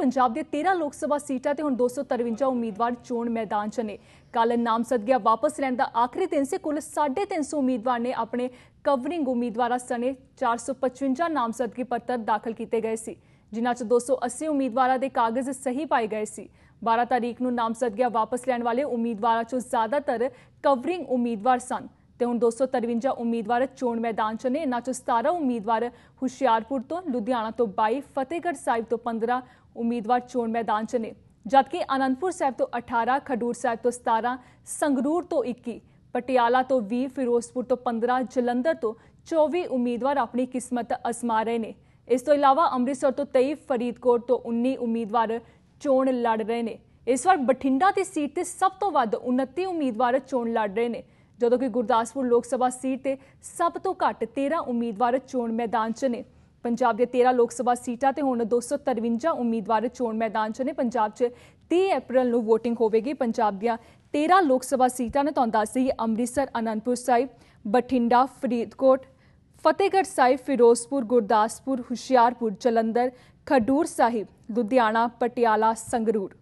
ਪੰਜਾਬ ਦੇ 13 ਲੋਕ ਸਭਾ ਸੀਟਾਂ ਤੇ ਹੁਣ 253 ਉਮੀਦਵਾਰ ਚੋਣ ਮੈਦਾਨ 'ਚ ਨੇ। ਕੱਲ ਨਾਮਜ਼ਦਗੀਆਂ ਵਾਪਸ ਲੈਣ ਦਾ ਆਖਰੀ ਦਿਨ ਸੀ। ਕੁੱਲ 350 ਉਮੀਦਵਾਰ ਨੇ ਆਪਣੇ ਕਵਰਿੰਗ ਉਮੀਦਵਾਰਾਂ ਸਣੇ 455 ਨਾਮਜ਼ਦਗੀ ਪੱਤਰ ਦਾਖਲ ਕੀਤੇ ਗਏ ਸੀ, ਜਿਨ੍ਹਾਂ 'ਚ 280 ਉਮੀਦਵਾਰਾਂ ਦੇ ਕਾਗਜ਼ ਸਹੀ ਪਾਏ ਗਏ ਸੀ। 12 ਤਾਰੀਖ ਨੂੰ ਨਾਮਜ਼ਦਗੀਆਂ ਵਾਪਸ ਲੈਣ ਵਾਲੇ ਉਮੀਦਵਾਰਾਂ 'ਚੋਂ ਜ਼ਿਆਦਾਤਰ ਕਵਰਿੰਗ ਉਮੀਦਵਾਰ ਸਨ। ਤੇ ਹੁਣ 253 ਉਮੀਦਵਾਰ ਚੋਣ ਮੈਦਾਨ 'ਚ ਨੇ। ਇਹਨਾਂ 'ਚੋਂ 17 ਉਮੀਦਵਾਰ ਹੁਸ਼ਿਆਰਪੁਰ ਤੋਂ, ਲੁਧਿਆਣਾ ਤੋਂ 22 ਫਤਿਹਗੜ੍ਹ ਸਾਹਿਬ ਤੋਂ 15 ਉਮੀਦਵਾਰ ਚੋਣ ਮੈਦਾਨ 'ਚ ਨੇ। ਜਦਕਿ ਅਨੰਦਪੁਰ ਸਾਹਿਬ ਤੋਂ 18 ਖਡੂਰ ਸਾਹਿਬ ਤੋਂ 17 ਸੰਗਰੂਰ ਤੋਂ 21 ਪਟਿਆਲਾ ਤੋਂ 20 ਫਿਰੋਜ਼ਪੁਰ ਤੋਂ 15 ਜਲੰਧਰ ਤੋਂ 24 ਉਮੀਦਵਾਰ ਆਪਣੀ ਕਿਸਮਤ ਅਸਮਾ ਰਹੇ ਨੇ। ਇਸ ਤੋਂ ਇਲਾਵਾ ਅੰਮ੍ਰਿਤਸਰ ਤੋਂ 23 ਫਰੀਦਕੋਟ ਤੋਂ 19 ਉਮੀਦਵਾਰ ਚੋਣ ਲੜ ਰਹੇ ਨੇ। ਇਸ ਵਾਰ ਬਠਿੰਡਾ ਦੀ ਸੀਟ ਤੇ ਸਭ ਤੋਂ ਵੱਧ 29 ਉਮੀਦਵਾਰ ਚੋਣ ਲੜ ਰਹੇ ਨੇ। ਜਦੋਂ ਕਿ ਗੁਰਦਾਸਪੁਰ ਲੋਕ ਸਭਾ ਸੀਟ ਤੇ ਸਭ ਤੋਂ ਘੱਟ 13 ਉਮੀਦਵਾਰ ਚੋਣ ਮੈਦਾਨ 'ਚ ਨੇ। ਪੰਜਾਬ ਦੇ 13 ਲੋਕ ਸਭਾ ਸੀਟਾਂ ਤੇ ਹੁਣ 253 ਉਮੀਦਵਾਰ ਚੋਣ ਮੈਦਾਨ 'ਚ ਨੇ। ਪੰਜਾਬ 'ਚ 30 ਅਪ੍ਰੈਲ ਨੂੰ VOTING ਹੋਵੇਗੀ। ਪੰਜਾਬ ਦੀਆਂ 13 ਲੋਕ ਸਭਾ ਸੀਟਾਂ ਨੇ ਤੁਹਾਨੂੰ ਦੱਸ ਦਈਏ ਅੰਮ੍ਰਿਤਸਰ, ਅਨੰਦਪੁਰ ਸਾਹਿਬ, ਬਠਿੰਡਾ, ਫਰੀਦਕੋਟ, ਫਤਿਹਗੜ੍ਹ ਸਾਹਿਬ, ਫਿਰੋਜ਼ਪੁਰ, ਗੁਰਦਾਸਪੁਰ, ਹੁਸ਼ਿਆਰਪੁਰ, ਜਲੰਧਰ, ਖਡੂਰ ਸਾਹਿਬ, ਲੁਧਿਆਣਾ, ਪਟਿਆਲਾ, ਸੰਗਰੂਰ।